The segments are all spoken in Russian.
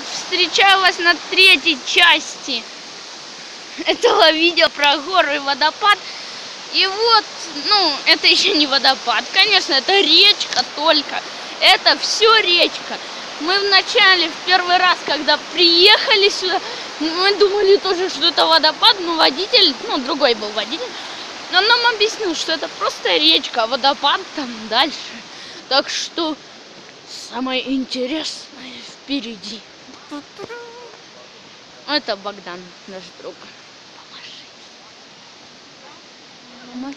ребят, встречаю вас на третьей части этого видео про горы и водопад. И вот, ну, это еще не водопад, конечно, это речка только. Это все речка. Мы вначале, в первый раз, когда приехали сюда, мы думали тоже, что это водопад, но водитель, ну, другой был водитель, он нам объяснил, что это просто речка, а водопад там дальше. Так что самое интересное впереди. Это Богдан, наш друг. Помаши. Помаши.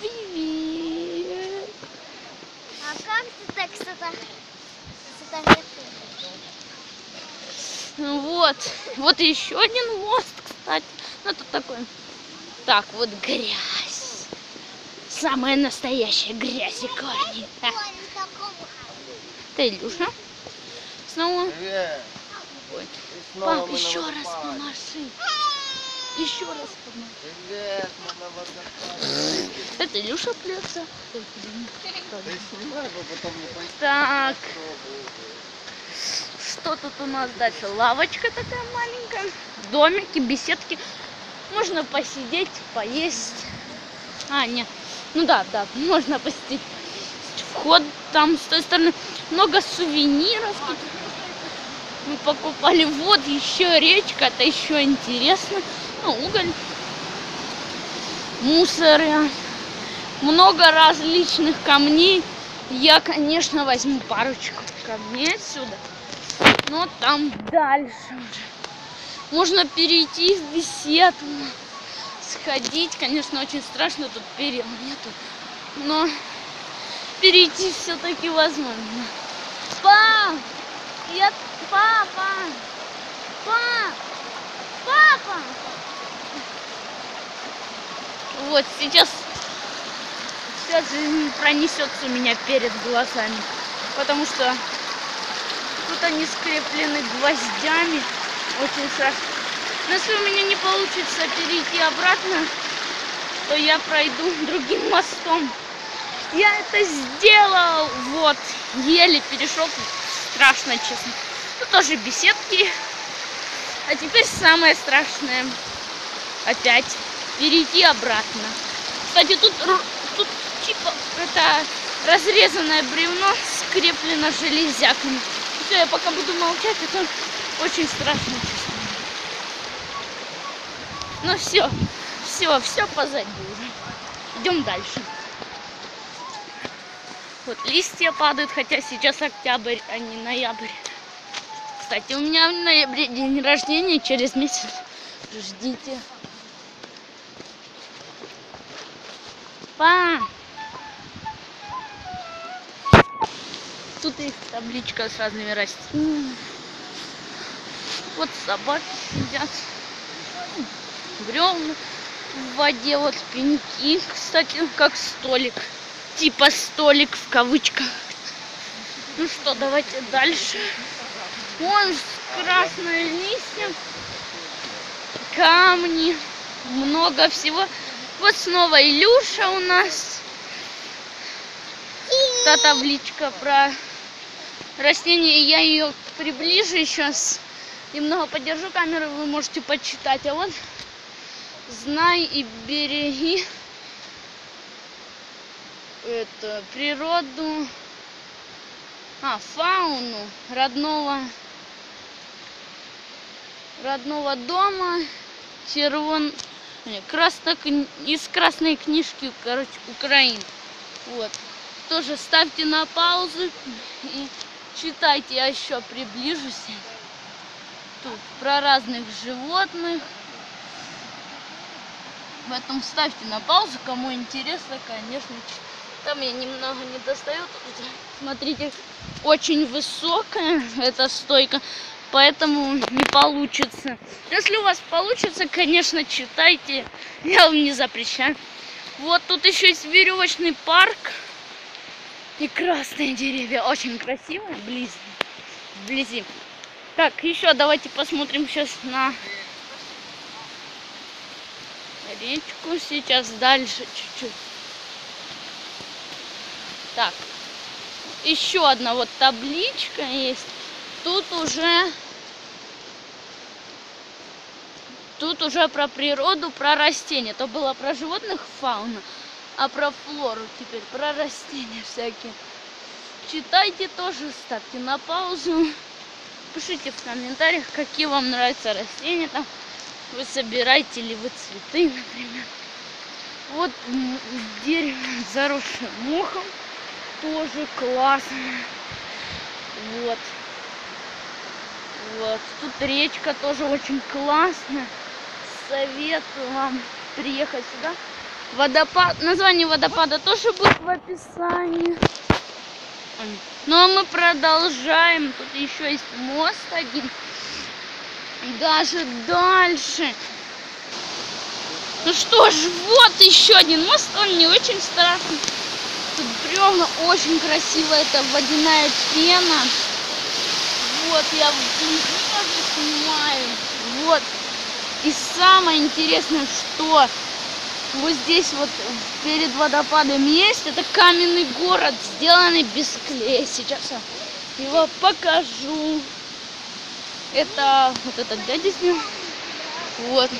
Привет. А как ты так сфотографируешь? Ну Вот. Вот еще один мост, кстати. Ну, это такой. Так, вот грязь. Самая настоящая грязь и корни. Ты, Илюша? Снова. Ой. Снова Пап, еще раз помаши. Еще раз помаши. Привет, водопаде. Это Илюша плется. Ты снимай, мы потом не пойдем. Так, что тут у нас дальше? Лавочка такая маленькая, домики, беседки. Можно посидеть, поесть. А, нет. Ну да, да, можно посидеть. Вход там с той стороны. Много сувениров тут. Мы покупали вот еще речка, это еще интересно. Ну, уголь, мусоры, много различных камней. Я, конечно, возьму парочку камней отсюда. Но там дальше уже. Можно перейти в беседку, сходить. Конечно, очень страшно, тут перил нету. Но перейти все-таки возможно. Пап! Я... Папа! Пап! Папа! Вот сейчас вся жизнь пронесется у меня перед глазами. Потому что тут они скреплены гвоздями. Очень страшно. Но если у меня не получится перейти обратно, то я пройду другим мостом. Я это сделал. Вот. Еле перешел. Страшно, честно. Тоже беседки. А теперь самое страшное. Опять перейти обратно. Кстати, тут, тут типа это разрезанное бревно скреплено железяками. Все, я пока буду молчать, это очень страшно. Ну все, все, все позади уже. Идем дальше. Вот листья падают, хотя сейчас октябрь, а не ноябрь. Кстати, у меня в ноябре день рождения, через месяц. Ждите. Па! Тут есть табличка с разными растениями. Вот собаки сидят. Бревна в воде, вот пеньки, кстати, как столик. Типа столик в кавычках. Ну что, давайте дальше. Вон красные листья, камни, много всего. Вот снова Илюша у нас. Та табличка про растения. Я ее приближу сейчас. Немного подержу камеру, вы можете почитать. А вот знай и береги это, природу, а, фауну родного, родного дома, червон, красно, из красной книжки, короче, Украины. Вот. Тоже ставьте на паузу и читайте, я еще приближусь. Тут про разных животных. Поэтому ставьте на паузу, кому интересно, конечно. Там я немного не достаю. Смотрите, очень высокая эта стойка, поэтому не получится. Если у вас получится, конечно, читайте. Я вам не запрещаю. Вот тут еще есть веревочный парк. И красные деревья. Очень красиво. Вблизи. Вблизи. Так, еще давайте посмотрим сейчас на речку. Сейчас дальше чуть-чуть. Так. Еще одна вот табличка есть. тут уже тут уже про природу, про растения. Это было про животных фауна, а про флору теперь, про растения всякие. Читайте тоже, ставьте на паузу. Пишите в комментариях, какие вам нравятся растения там. Вы собираете ли вы цветы, например. Вот дерево, заросшее мохом, тоже классно. Вот. Вот. Тут речка тоже очень классная. Советую вам приехать сюда. Водопад. Название водопада тоже будет в описании. Ну а мы продолжаем. Тут еще есть мост один. Даже дальше. Ну что ж, вот еще один мост. Он не очень страшный. Тут бревна очень красиво. Это водяная пена. Вот я тоже снимаю. Вот. И самое интересное, что вот здесь вот перед водопадом есть, это каменный город, сделанный без клея. Сейчас я его покажу. Это вот этот дядя снял. Вот.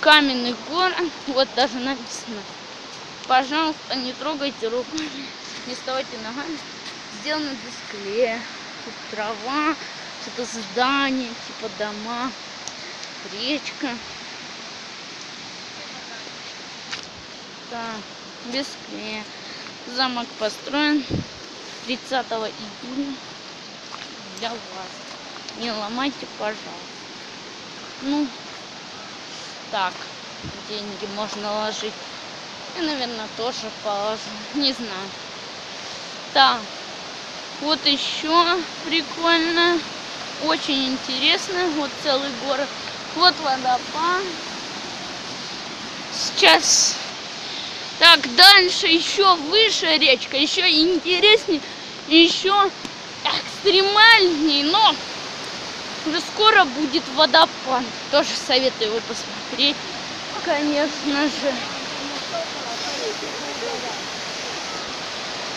Каменный город. Вот даже написано. Пожалуйста, не трогайте руками, не вставайте ногами. Сделано без клея. Тут трава, что-то здание, типа дома, речка. Так, без клея. Замок построен 30 июля для вас. Не ломайте, пожалуйста. Ну, так, деньги можно ложить. И, наверное, тоже положу. Не знаю. Так, вот еще прикольно. Очень интересно. Вот целый город. Вот водопад. Сейчас. Так, дальше еще выше речка, еще интереснее, еще экстремальнее, но уже скоро будет водопад. Тоже советую его посмотреть, конечно же.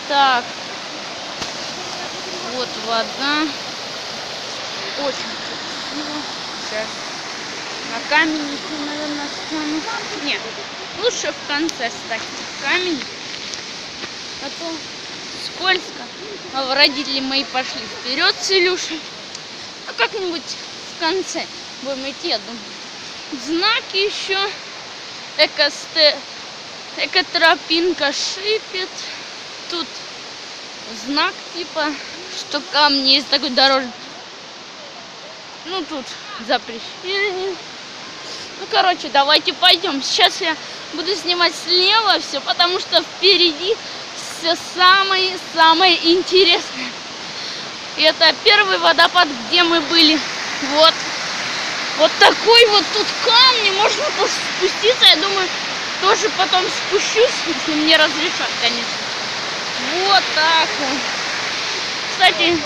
Так, вот вода. Очень красиво. Сейчас на каменнике, наверное, стану. Нет, лучше в конце стать камень. А то скользко. А родители мои пошли вперед с Илюшей. А как-нибудь в конце будем идти, я думаю. Знаки еще. Экосте... Экотропинка шипит. Тут знак типа, что камни есть такой дорожный. Ну тут запрещение. Ну короче, давайте пойдем. Сейчас я буду снимать слева все, потому что впереди все самое-самое интересное. И это первый водопад, где мы были. Вот. Вот такой вот тут камни. Можно спуститься. Я думаю, тоже потом спущусь, если мне разрешат, конечно. Вот так вот. Кстати,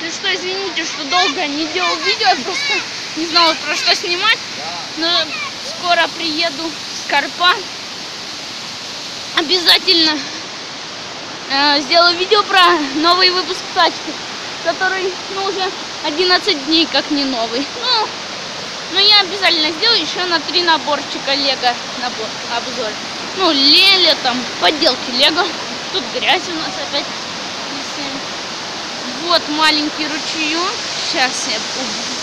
ну что, извините, что долго не делал видео, я просто не знала про что снимать. Но скоро приеду с Карпа. Обязательно э, сделаю видео про новый выпуск тачки, который ну, уже 11 дней как не новый. Ну, но я обязательно сделаю еще на три наборчика Лего набор, обзор. Ну, Леля, там, поделки Лего. Тут грязь у нас опять. Вот маленький ручеек. Сейчас я.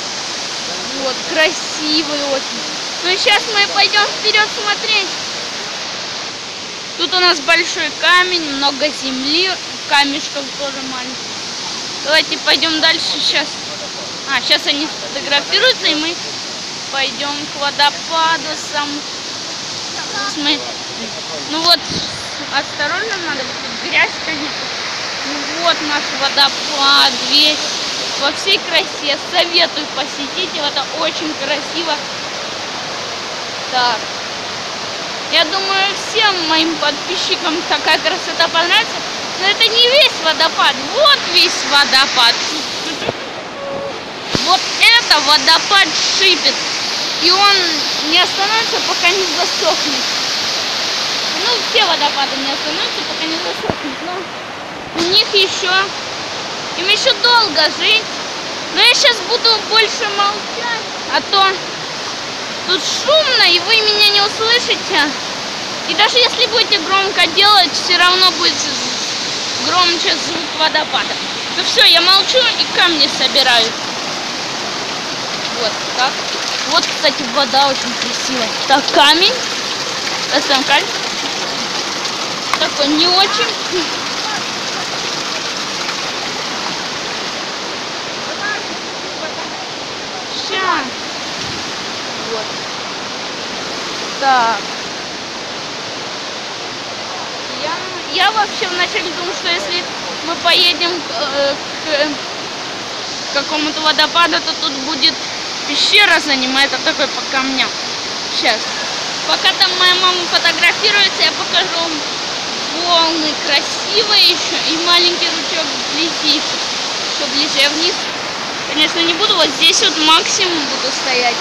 Вот, красивый очень. Ну сейчас мы пойдем вперед смотреть. Тут у нас большой камень, много земли, камешков тоже маленьких. Давайте пойдем дальше сейчас. А, сейчас они сфотографируются, и мы пойдем к водопаду сам. Смотри. Ну вот, осторожно надо, грязь, конечно. Ну вот наш водопад весь во всей красе. Советую посетить его, это очень красиво. Так. Я думаю, всем моим подписчикам такая красота понравится. Но это не весь водопад. Вот весь водопад. Вот это водопад шипит. И он не остановится, пока не засохнет. Ну, все водопады не остановятся, пока не засохнет. Но у них еще Им еще долго жить. Но я сейчас буду больше молчать, а то тут шумно, и вы меня не услышите. И даже если будете громко делать, все равно будет громче звук водопада. Ну все, я молчу и камни собираю. Вот так. Вот, кстати, вода очень красивая. Так, камень. Поставим камень. Такой не очень. Ща. Вот. Так. Я, я вообще вначале думал, что если мы поедем э, к какому-то водопаду, то тут будет пещера занимает, а такой по камням. Сейчас. Пока там моя мама фотографируется, я покажу вам волны красивые еще и маленький ручеек вблизи. Что ближе вниз. Конечно, не буду, вот здесь вот максимум буду стоять.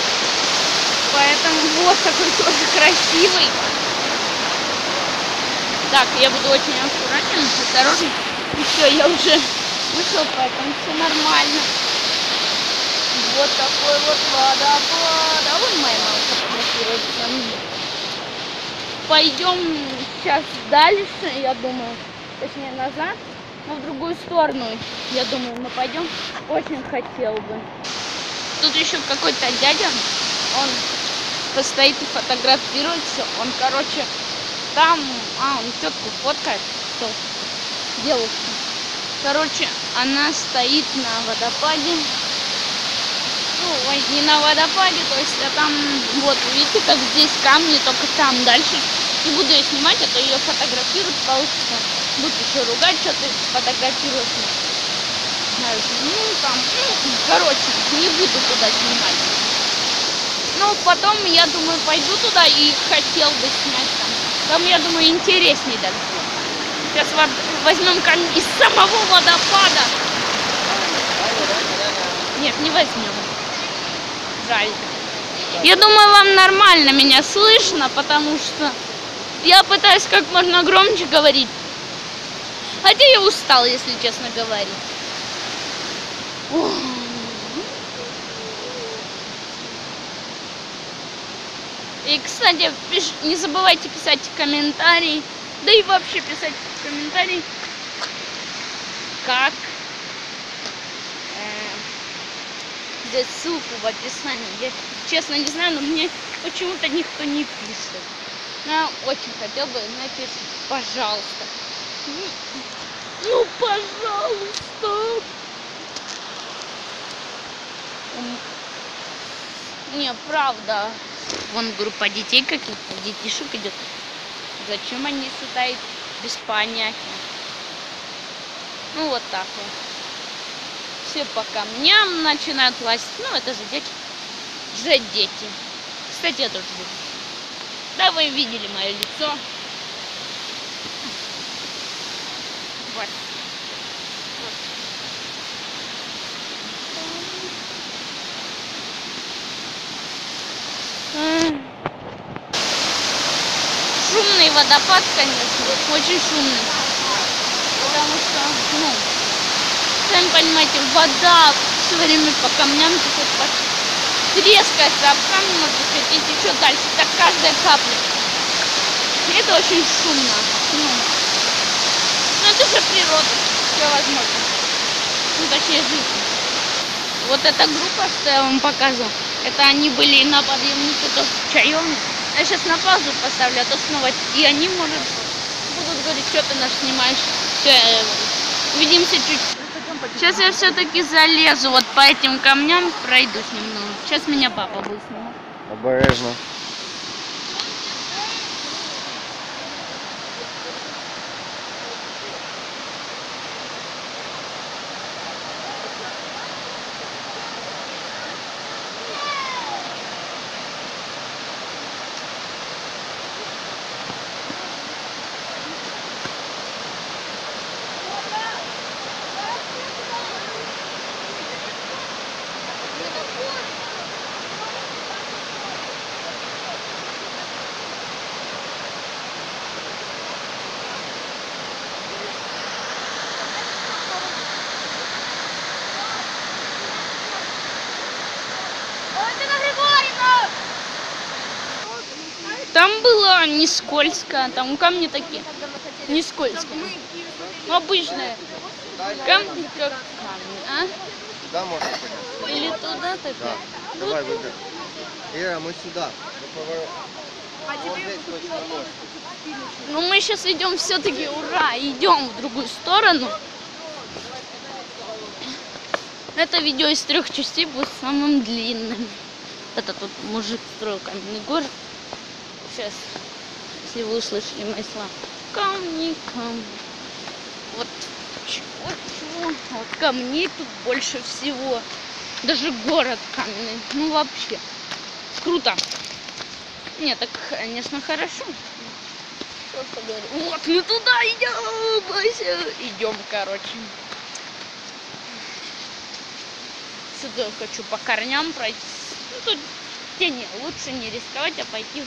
Поэтому вот такой тоже красивый. Так, я буду очень аккуратен, осторожен. И все, я уже вышел, поэтому все нормально. Вот такой вот водопад. А вон моя мама фотографируется. Пойдем сейчас дальше, я думаю, точнее назад, но в другую сторону, я думаю, мы пойдем. Очень хотел бы. Тут еще какой-то дядя, он постоит и фотографируется. Он, короче, там, а, он тетку фоткает, что девушку. Короче, она стоит на водопаде. Ну, ой, не на водопаде, то есть, а там, вот, видите, как здесь камни, только там дальше. Не буду ее снимать, а то ее фотографируют, получится. Будут еще ругать, что ты фотографируешь. Знаешь, ну, там, ну, короче, не буду туда снимать. Ну, потом, я думаю, пойду туда и хотел бы снять там. Там, я думаю, интереснее даже. Сейчас возьмем камень из самого водопада. Нет, не возьмем. Жаль. Я думаю, вам нормально меня слышно, потому что я пытаюсь как можно громче говорить. Хотя я устал, если честно говорить. И, кстати, пиш- не забывайте писать комментарии, да и вообще писать комментарии, как э, здесь ссылку в описании. Я честно не знаю, но мне почему-то никто не пишет. Но я очень хотел бы напишите, пожалуйста. Ну, пожалуйста. Не, правда. Вон группа детей каких-то, детишек идет. Зачем они сюда идут? Без понятия. Ну, вот так вот. Все по камням начинают лазить. Ну, это же дети. Же дети. Кстати, я тоже дети. Да, вы видели мое лицо. Вот. Шумный водопад, конечно, очень шумный. Потому что, ну, сами понимаете, вода все время по камням течет, трескается об камни, может быть, и течет дальше, так каждая капля. И это очень шумно. Ну, ну это же природа, все возможно. Ну, точнее, жизнь. Вот эта группа, что я вам показывал, это они были на подъемнике тоже в чаемне. Я сейчас на паузу поставлю, а то снова и они, может, будут говорить, что ты нас снимаешь. Все, увидимся чуть. Сейчас я все-таки залезу вот по этим камням, пройдусь немного. Сейчас меня папа снимать. Обережно. Не скользко, там камни такие не скользкие. Ну, обычные камни как камни, а? Сюда можно пойти. Или туда Да. такая? Давай выберем. Ира, мы сюда. Мы точно мост. Ну мы сейчас идем все-таки, ура, идем в другую сторону. Это видео из трех частей будет самым длинным. Это тут мужик строил каменный город. Сейчас, если вы услышали мои слова. Камни, камни. Вот чего, чего. Вот камней тут больше всего. Даже город каменный. Ну вообще. Круто. Нет, так, конечно, хорошо. Вот мы туда идем, Бася. Идем, короче. Сюда хочу по корням пройти. Ну, тут тени лучше не рисковать, а пойти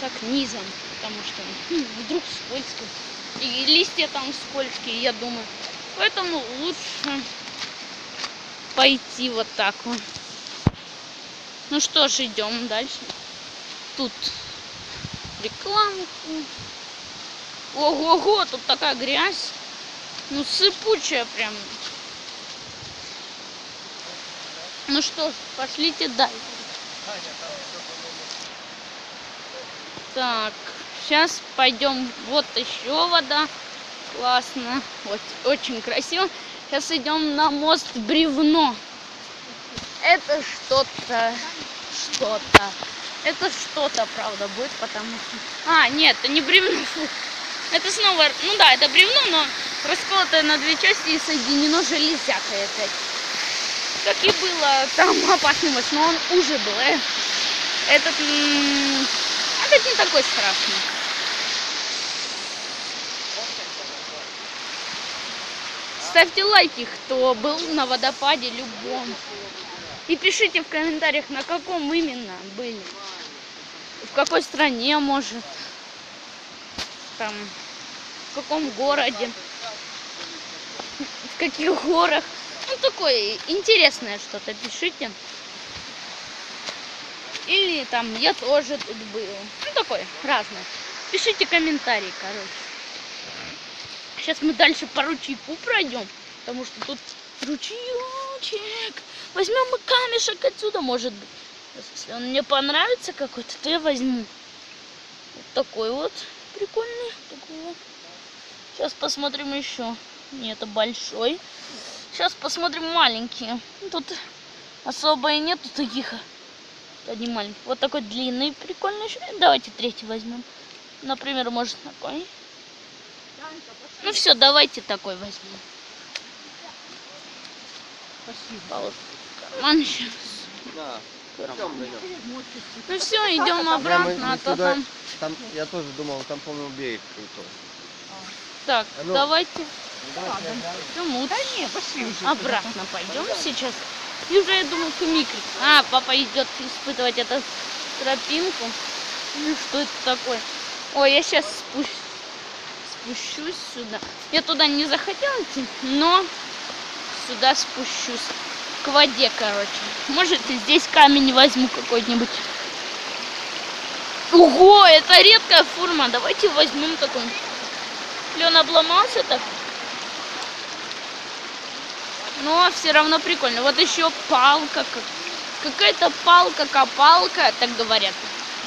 так низом, потому что ну, вдруг скользко. И листья там скользкие, я думаю. Поэтому лучше пойти вот так вот. Ну что ж, идем дальше. Тут рекламку. Ого-го, тут такая грязь. Ну, сыпучая прям. Ну что ж, пошлите дальше. Так, сейчас пойдем. Вот еще вода. Классно. Вот, очень красиво. Сейчас идем на мост Бревно. Это что-то, что-то. Это что-то, правда, будет, потому что... А, нет, это не бревно. Это снова, ну да, это бревно, но расколотое на две части и соединено железякой опять. Как и было там опасный мост, но он уже был. э. Этот, этот не такой страшный. Ставьте лайки, кто был на водопаде любом. И пишите в комментариях, на каком именно были. В какой стране, может. Там, в каком городе. В каких горах. Ну, такое интересное что-то пишите. Или там, я тоже тут был. Ну, такое, разное. Пишите комментарии, короче. Сейчас мы дальше по ручейку пройдем, потому что тут ручеечек. Возьмем мы камешек отсюда, может быть. Если он мне понравится какой-то, то я возьму. Вот такой вот прикольный. Такой вот. Сейчас посмотрим еще. Нет, это большой. Сейчас посмотрим маленькие. Тут особо и нету таких. Одни маленькие. Вот такой длинный, прикольный. еще. Давайте третий возьмем. Например, может такой. Ну все, давайте такой возьмем. Спасибо. Карман сейчас. Да. Ну все, идем обратно, а то сюда- там. Там, я тоже думал, там, по-моему, берег крутой. Так, А ну. давайте Ну, давай, я- идем вот Да не, пошли уже. обратно пойдем сейчас. И уже я думал к микро. А, папа идет испытывать эту тропинку. Ну что это такое? Ой, я сейчас спущусь, спущусь сюда. Я туда не захотела идти, но сюда спущусь. К воде, короче. Может, здесь камень возьму какой-нибудь. Ого, это редкая форма. Давайте возьмем такой. Лен обломался так. Но все равно прикольно. Вот еще палка. как- Какая-то палка-копалка, так говорят.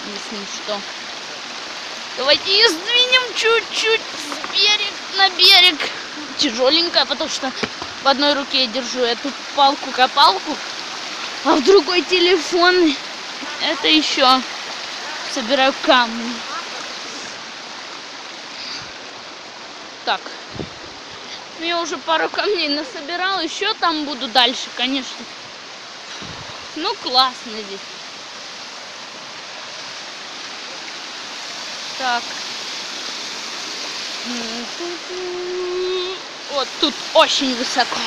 Если что. Давайте ее сдвинем чуть-чуть с берег на берег. Тяжеленькая, потому что в одной руке я держу эту палку-копалку, а в другой телефон. Это еще собираю камни. Так. Я уже пару камней насобирал. Еще там буду дальше, конечно. Ну, классно здесь. Так. Вот тут очень высоко.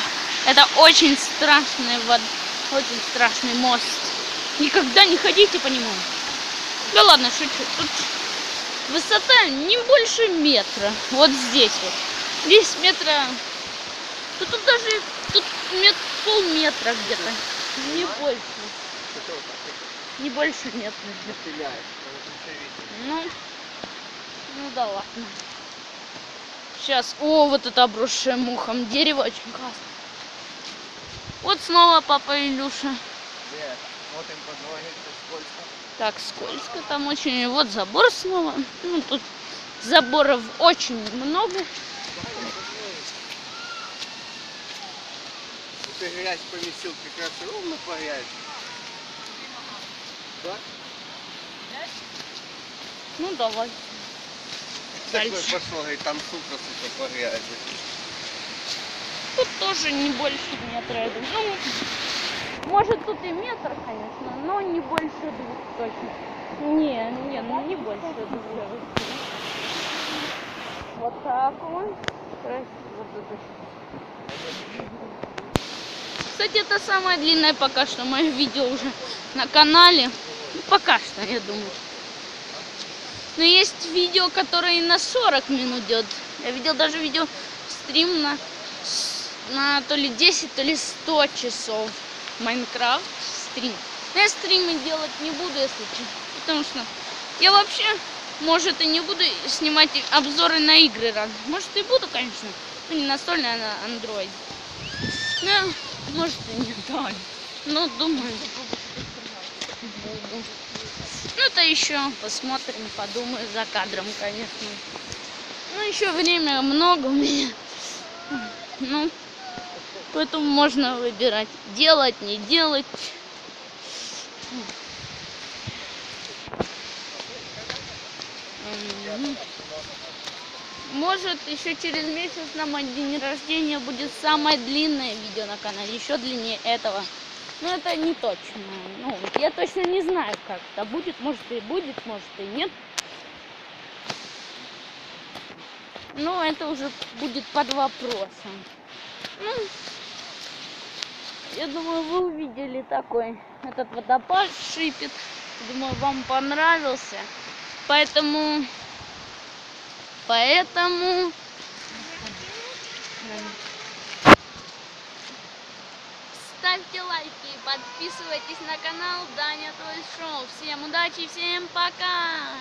Это очень страшный вод... очень страшный мост. Никогда не ходите по нему. Да ладно, шучу. Тут высота не больше метра. Вот здесь вот. Здесь метра... Да тут даже тут мет... полметра где-то. Не больше. Вот Не больше метра. Ну, ну да ладно. Сейчас, о, вот это обросшее мухом дерево очень классно. Вот снова папа Илюша. Ноги, это скользко. Так скользко там очень. И вот забор снова. Ну, тут заборов очень много. Ты грязь поместил как раз ровно по грязи. Да? Ну, давай. Такой Дальше. пошел, говорит, там сука, сука, по грязи. Тут тоже не больше метра, я думаю. Ну, может тут и метр, конечно, но не больше двух точно. Не, не, ну не больше двух. Вот так вот. Красиво тут очень. Кстати, это самое длинное пока что мое видео уже на канале. Ну, пока что, я думаю. Но есть видео, которое и на 40 минут идет. Я видел даже видео стрим на, на то ли 10, то ли 100 часов. Майнкрафт стрим. Но я стримы делать не буду, если честно. Потому что я вообще, может, и не буду снимать обзоры на игры раз. Может, и буду, конечно. Ну, не настольные, а на Android. Ну, может, и не да. Ну, думаю. Ну, это еще посмотрим, подумаю за кадром, конечно. Ну, еще время много у меня. Ну, поэтому можно выбирать, делать, не делать. М. Может, еще через месяц на мой день рождения будет самое длинное видео на канале, еще длиннее этого. Но это не точно. Ну, я точно не знаю, как это будет. Может и будет, может и нет. Но это уже будет под вопросом. Ну, я думаю, вы увидели такой этот водопад шипит. Думаю, вам понравился. Поэтому, поэтому ставьте лайки, подписывайтесь на канал Даня Тойс Шоу. Всем удачи, всем пока!